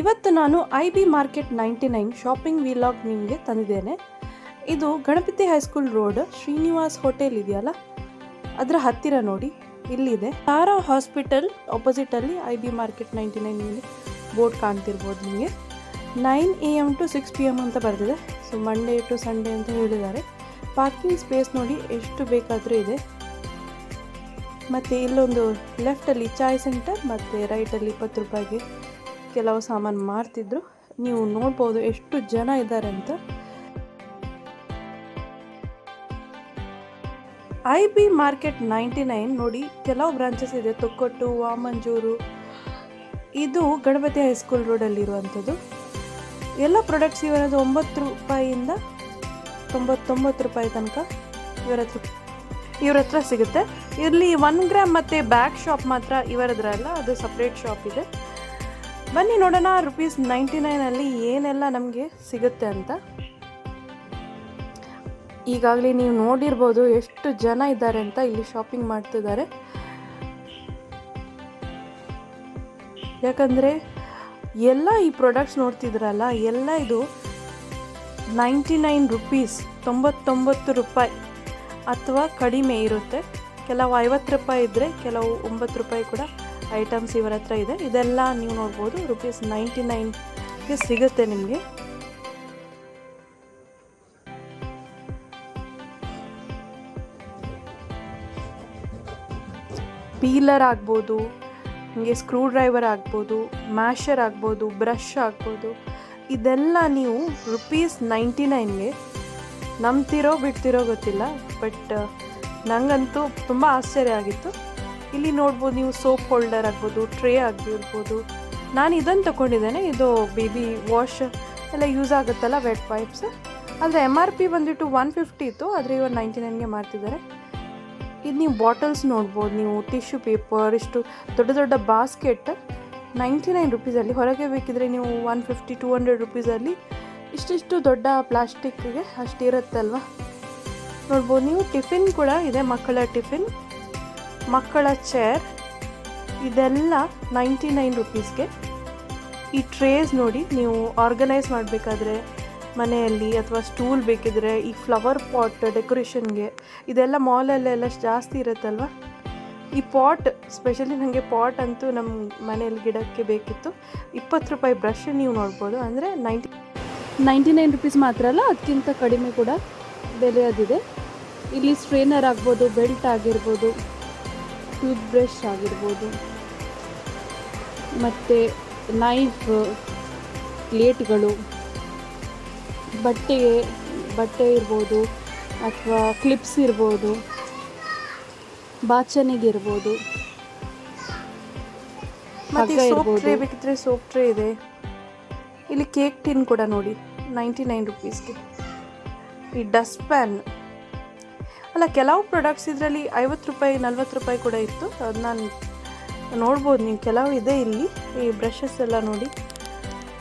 ಇವತ್ತು ನಾನು I B market ninety nine shopping vlog ನಿಮಗೆ ತಂದಿದ್ದೇನೆ. ಇದು Ganapati high school road, Srinivas hotel ಇದೆಯಲ್ಲ? ಅದರ ಹತ್ತಿರ ನೋಡಿ, ಇಲ್ಲಿದೆ. Tara hospital ಅಪೋಸಿಟಲ್ಲಿ I B market ninety nine board ಕಾಣ್ತಿರ್ಬೋದು ನಿಮಗೆ. Nine A M to six P M ಅಂತ ಬರೆದಿದೆ. ಸೊ ಮಂಡೇ ಟು ಸಂಡೇ ಅಂತ ಹೇಳಿದ್ದಾರೆ. ಪಾರ್ಕಿಂಗ್ ಸ್ಪೇಸ್ ನೋಡಿ ಎಷ್ಟು ಬೇಕಾದರೂ ಇದೆ. ಮತ್ತು ಇಲ್ಲೊಂದು ಲೆಫ್ಟಲ್ಲಿ ಚಾಯ್ ಸೆಂಟರ್ ಮತ್ತು ರೈಟಲ್ಲಿ ಇಪ್ಪತ್ತು ರೂಪಾಯಿಗೆ ಕೆಲವು ಸಾಮಾನು ಮಾರ್ತಿದ್ರು. ನೀವು ನೋಡ್ಬೋದು ಎಷ್ಟು ಜನ ಇದ್ದಾರೆ ಅಂತ. I B market ninety nine ನೋಡಿ ಕೆಲವು ಬ್ರಾಂಚಸ್ ಇದೆ. ತೊಕ್ಕೊಟ್ಟು, ವಾಮಂಜೂರು, ಇದು ಗಣಪತಿ ಹೈಸ್ಕೂಲ್ ರೋಡಲ್ಲಿರುವಂಥದ್ದು ಎಲ್ಲ ಪ್ರಾಡಕ್ಟ್ಸ್ ಇವರದ್ದು ಒಂಬತ್ತು ರೂಪಾಯಿಯಿಂದ ತೊಂಬತ್ತೊಂಬತ್ತು ರೂಪಾಯಿ ತನಕ ಇವರ ಹತ್ರ ಇವ್ರ ಹತ್ರ ಸಿಗುತ್ತೆ. ಇಲ್ಲಿ ಒನ್ ಗ್ರಾಮ್ ಮತ್ತು ಬ್ಯಾಗ್ ಶಾಪ್ ಮಾತ್ರ ಇವರದ್ರಲ್ಲ, ಅದು ಸಪ್ರೇಟ್ ಶಾಪ್ ಇದೆ. ಬನ್ನಿ ನೋಡೋಣ ರುಪೀಸ್ ನೈಂಟಿ ನೈನಲ್ಲಿ ಏನೆಲ್ಲ ನಮಗೆ ಸಿಗುತ್ತೆ ಅಂತ. ಈಗಾಗಲೇ ನೀವು ನೋಡಿರ್ಬೋದು ಎಷ್ಟು ಜನ ಇದ್ದಾರೆ ಅಂತ ಇಲ್ಲಿ ಶಾಪಿಂಗ್ ಮಾಡ್ತಿದ್ದಾರೆ. ಯಾಕಂದರೆ ಎಲ್ಲ ಈ ಪ್ರಾಡಕ್ಟ್ಸ್ ನೋಡ್ತಿದ್ರಲ್ಲ, ಎಲ್ಲ ಇದು ನೈಂಟಿ ನೈನ್ ರುಪೀಸ್ ತೊಂಬತ್ತೊಂಬತ್ತು ರೂಪಾಯಿ ಅಥವಾ ಕಡಿಮೆ ಇರುತ್ತೆ. ಕೆಲವು ಐವತ್ತು ರೂಪಾಯಿ ಇದ್ದರೆ ಕೆಲವು ಒಂಬತ್ತು ರೂಪಾಯಿ ಕೂಡ ಐಟಮ್ಸ್ ಇವರ ಹತ್ರ ಇದೆ. ಇದೆಲ್ಲ ನೀವು ನೋಡ್ಬೋದು. ರುಪೀಸ್ ನೈಂಟಿ ನೈನ್ಗೆ ಸಿಗುತ್ತೆ ನಿಮಗೆ. ಪೀಲರ್ ಆಗ್ಬೋದು, ನಿಮಗೆ ಸ್ಕ್ರೂ ಡ್ರೈವರ್ ಆಗ್ಬೋದು ಮ್ಯಾಷರ್ ಆಗ್ಬೋದು ಬ್ರಷ್ ಆಗ್ಬೋದು. ಇದೆಲ್ಲ ನೀವು ರುಪೀಸ್ ನೈಂಟಿ ನೈನ್ಗೆ ನಂಬ್ತಿರೋ ಬಿಡ್ತಿರೋ ಗೊತ್ತಿಲ್ಲ, ಬಟ್ ನನಗಂತೂ ತುಂಬ ಆಶ್ಚರ್ಯ ಆಗಿತ್ತು. ಇಲ್ಲಿ ನೋಡ್ಬೋದು ನೀವು ಸೋಪ್ ಹೋಲ್ಡರ್ ಆಗ್ಬೋದು, ಟ್ರೇ ಆಗಿರ್ಬೋದು. ನಾನು ಇದನ್ನು ತಗೊಂಡಿದ್ದೇನೆ, ಇದು ಬೇಬಿ ವಾಶ್ ಎಲ್ಲ ಯೂಸ್ ಆಗುತ್ತಲ್ಲ ವೆಟ್ ವೈಪ್ಸ್ ಆದರೆ ಎಂ ಆರ್ ಪಿ ಬಂದುಬಿಟ್ಟು ಒನ್ ಫಿಫ್ಟಿ ಇತ್ತು, ಆದರೆ ಇವಾಗ ನೈಂಟಿ ನೈನ್ಗೆ ಮಾಡ್ತಿದ್ದಾರೆ. ಇದು ನೀವು ಬಾಟಲ್ಸ್ ನೋಡ್ಬೋದು, ನೀವು ಟಿಶ್ಯೂ ಪೇಪರ್ ಇಷ್ಟು ದೊಡ್ಡ ದೊಡ್ಡ ಬಾಸ್ಕೆಟ್ ನೈಂಟಿ ನೈನ್ ರುಪೀಸಲ್ಲಿ ಹೊರಗೆ ಬೇಕಿದ್ರೆ ನೀವು ಒನ್ ಫಿಫ್ಟಿ ಟೂ ಹಂಡ್ರೆಡ್ ರುಪೀಸಲ್ಲಿ ಇಷ್ಟಿಷ್ಟು ದೊಡ್ಡ ಪ್ಲಾಸ್ಟಿಕ್ಗೆ ಅಷ್ಟಿರುತ್ತಲ್ವ ನೋಡ್ಬೋದು, ನೀವು ಟಿಫಿನ್ ಕೂಡ ಇದೆ, ಮಕ್ಕಳ ಟಿಫಿನ್ ಮಕ್ಕಳ ಚೇರ್ ಇದೆಲ್ಲ ನೈಂಟಿ ನೈನ್ ರುಪೀಸ್ಗೆ ಈ ಟ್ರೇಸ್ ನೋಡಿ ನೀವು ಆರ್ಗನೈಸ್ ಮಾಡಬೇಕಾದ್ರೆ ಮನೆಯಲ್ಲಿ ಅಥವಾ ಸ್ಟೂಲ್ ಬೇಕಿದ್ರೆ ಈ ಫ್ಲವರ್ ಪಾಟ್ ಡೆಕೋರೇಷನ್ಗೆ ಇದೆಲ್ಲ ಮಾಲಲ್ಲೆಲ್ಲ ಜಾಸ್ತಿ ಇರುತ್ತಲ್ವ? ಈ ಪಾಟ್ ಸ್ಪೆಷಲಿ ನನಗೆ ಪಾಟ್ ಅಂತೂ ನಮ್ಮ ಮನೆಯಲ್ಲಿ ಗಿಡಕ್ಕೆ ಬೇಕಿತ್ತು. ಇಪ್ಪತ್ತು ರೂಪಾಯಿ ಬ್ರಷ್ ನೀವು ನೋಡ್ಬೋದು, ಅಂದರೆ ನೈಂಟಿ ನೈಂಟಿ ನೈನ್ ರುಪೀಸ್ ಮಾತ್ರ ಅಲ್ಲ ಅದಕ್ಕಿಂತ ಕಡಿಮೆ ಕೂಡ ಬೆಲೆಯದಿದೆ. ಇಲ್ಲಿ ಸ್ಟ್ರೇನರ್ ಆಗ್ಬೋದು ಬೆಲ್ಟ್ ಆಗಿರ್ಬೋದು. ಟೂತ್ ಬ್ರಷ್ ಆಗಿರ್ಬೋದು. ಮತ್ತು ನೈಫ್ ಪ್ಲೇಟ್ಗಳು ಬಟ್ಟೆಗೆ ಬಟ್ಟೆ ಇರ್ಬೋದು ಅಥವಾ ಕ್ಲಿಪ್ಸ್ ಇರ್ಬೋದು ಬಾಚಣಿಗಿರ್ಬೋದು ಮತ್ತೆ ಸೋಪ್. ಟ್ರೇ ಬೇಕಿದ್ರೆ ಸೋಪ್ ಟ್ರೇ ಇದೆ. ಇಲ್ಲಿ ಕೇಕ್ ಟಿನ್ ಕೂಡ ನೋಡಿ ನೈಂಟಿ ನೈನ್ ರುಪೀಸ್ಗೆ ಈ ಡಸ್ಟ್ ಪ್ಯಾನ್ ಅಲ್ಲ, ಕೆಲವು ಪ್ರಾಡಕ್ಟ್ಸ್ ಇದರಲ್ಲಿ ಐವತ್ತು ರೂಪಾಯಿ, ನಲ್ವತ್ತು ರೂಪಾಯಿ ಕೂಡ ಇತ್ತು. ಅದು ನಾನು ನೋಡ್ಬೋದು ನೀವು. ಕೆಲವು ಇದೆ ಇಲ್ಲಿ. ಈ ಬ್ರಷಸ್ ಎಲ್ಲ ನೋಡಿ.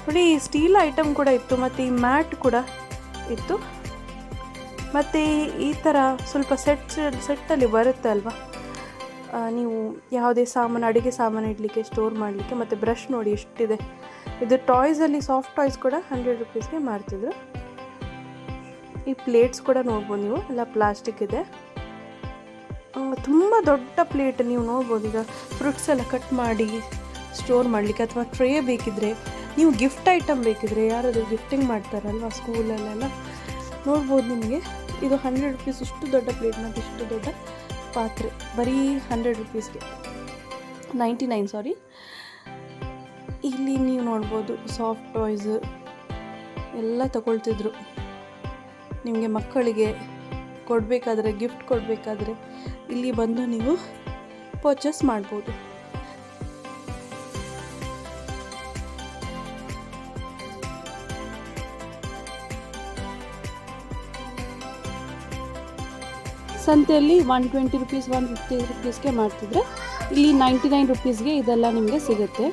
ನೋಡಿ, ಈ ಸ್ಟೀಲ್ ಐಟಮ್ ಕೂಡ ಇತ್ತು, ಮತ್ತು ಈ ಮ್ಯಾಟ್ ಕೂಡ ಇತ್ತು. ಮತ್ತು ಈ ಥರ ಸ್ವಲ್ಪ ಸೆಟ್ ಸೆಟ್ಟಲ್ಲಿ ಬರುತ್ತೆ ಅಲ್ವಾ? ನೀವು ಯಾವುದೇ ಸಾಮಾನು, ಅಡುಗೆ ಸಾಮಾನು ಇಡಲಿಕ್ಕೆ ಸ್ಟೋರ್ ಮಾಡಲಿಕ್ಕೆ, ಮತ್ತು ಬ್ರಷ್ ನೋಡಿ ಎಷ್ಟಿದೆ. ಇದು ಟಾಯ್ಸಲ್ಲಿ ಸಾಫ್ಟ್ ಟಾಯ್ಸ್ ಕೂಡ ಹಂಡ್ರೆಡ್ ರುಪೀಸ್ಗೆ ಮಾರ್ತಿದ್ರು. ಈ ಪ್ಲೇಟ್ಸ್ ಕೂಡ ನೋಡ್ಬೋದು ನೀವು. ಎಲ್ಲ ಪ್ಲಾಸ್ಟಿಕ್ ಇದೆ. ತುಂಬ ದೊಡ್ಡ ಪ್ಲೇಟ್ ನೀವು ನೋಡ್ಬೋದು. ಈಗ ಫ್ರೂಟ್ಸ್ ಎಲ್ಲ ಕಟ್ ಮಾಡಿ ಸ್ಟೋರ್ ಮಾಡಲಿಕ್ಕೆ ಅಥವಾ ಟ್ರೇ ಬೇಕಿದ್ರೆ, ನೀವು ಗಿಫ್ಟ್ ಐಟಮ್ ಬೇಕಿದ್ರೆ ಯಾರಾದರೂ ಗಿಫ್ಟಿಂಗ್ ಮಾಡ್ತಾರಲ್ವ ಸ್ಕೂಲಲ್ಲೆಲ್ಲ ನೋಡ್ಬೋದು ನಿಮಗೆ. ಇದು ಹಂಡ್ರೆಡ್ ರುಪೀಸ್ ಇಷ್ಟು ದೊಡ್ಡ ಪ್ಲೇಟ್ ಮತ್ತು ಇಷ್ಟು ದೊಡ್ಡ ಪಾತ್ರೆ. ಬರೀ ಹಂಡ್ರೆಡ್ ರುಪೀಸ್ಗೆ ನೈಂಟಿ ನೈನ್ ಸಾರಿ ಇಲ್ಲಿ ನೀವು ನೋಡ್ಬೋದು ಸಾಫ್ಟ್ ಟಾಯ್ಸ್ ಎಲ್ಲ ತಗೊಳ್ತಿದ್ರು. ನಿಮಗೆ ಮಕ್ಕಳಿಗೆ ಕೊಡಬೇಕಾದ್ರೆ ಗಿಫ್ಟ್ ಕೊಡಬೇಕಾದ್ರೆ ಇಲ್ಲಿ ಬಂದು ನೀವು ಪರ್ಚೇಸ್ ಮಾಡ್ಬೋದು. ಸಂತೆಯಲ್ಲಿ one twenty rupees one fifty ರುಪೀಸ್ಗೆ ಮಾಡ್ತಿದ್ರೆ ಇಲ್ಲಿ ನೈಂಟಿ ನೈನ್ ರುಪೀಸ್ಗೆ ಇದೆಲ್ಲ ನಿಮಗೆ ಸಿಗುತ್ತೆ.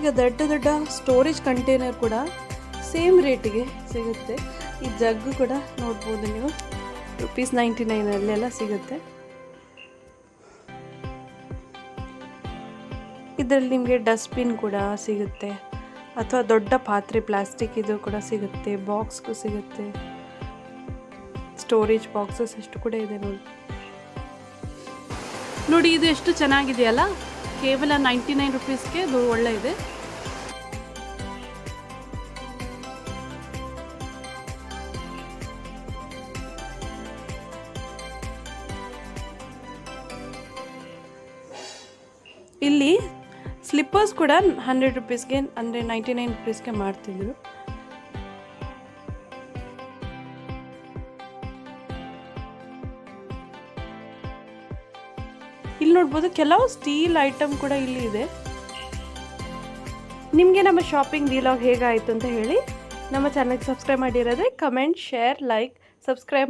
ಈಗ ದೊಡ್ಡ ದೊಡ್ಡ ಸ್ಟೋರೇಜ್ ಕಂಟೈನರ್ ಕೂಡ ಸೇಮ್ ರೇಟಿಗೆ ಸಿಗುತ್ತೆ. ಈ ಜಗ್ಗು ಕೂಡ ನೋಡ್ಬೋದು ನೀವು. ರುಪೀಸ್ ನೈಂಟಿ ನೈನಲ್ಲೆಲ್ಲ ಸಿಗುತ್ತೆ. ಇದರಲ್ಲಿ ನಿಮಗೆ ಡಸ್ಟ್ಬಿನ್ ಕೂಡ ಸಿಗುತ್ತೆ. ಅಥವಾ ದೊಡ್ಡ ಪಾತ್ರೆ ಪ್ಲಾಸ್ಟಿಕ್ ಇದು ಕೂಡ ಸಿಗುತ್ತೆ. ಬಾಕ್ಸ್ಗೂ ಸಿಗುತ್ತೆ. ಸ್ಟೋರೇಜ್ ಬಾಕ್ಸಸ್ ಎಷ್ಟು ಕೂಡ ಇದೆ ನೋಡಿ. ನೋಡಿ, ಇದು ಎಷ್ಟು ಚೆನ್ನಾಗಿದೆಯಲ್ಲ? ಕೇವಲ ನೈಂಟಿ ನೈನ್ ರುಪೀಸ್ಗೆ ಇದು ಒಳ್ಳೆ ಇದೆ. ಇಲ್ಲಿ ಸ್ಲಿಪ್ಪರ್ಸ್ ಕೂಡ ಹಂಡ್ರೆಡ್ ರುಪೀಸ್ಗೆ ಅಂದರೆ ನೈಂಟಿ ನೈನ್ ರುಪೀಸ್ಗೆ ಮಾಡ್ತಿದ್ರು. ಇಲ್ಲಿ ನೋಡ್ಬೋದು ಕೆಲವು ಸ್ಟೀಲ್ ಐಟಮ್ ಕೂಡ ಇಲ್ಲಿ ಇದೆ. ನಿಮಗೆ ನಮ್ಮ ಶಾಪಿಂಗ್ ವಿಲಾಗ್ ಹೇಗಾಯಿತು ಅಂತ ಹೇಳಿ ನಮ್ಮ ಚಾನಲ್ಗೆ ಸಬ್ಸ್ಕ್ರೈಬ್ ಮಾಡಿರೋದೇ ಕಮೆಂಟ್ ಶೇರ್ ಲೈಕ್ ಸಬ್ಸ್ಕ್ರೈಬ್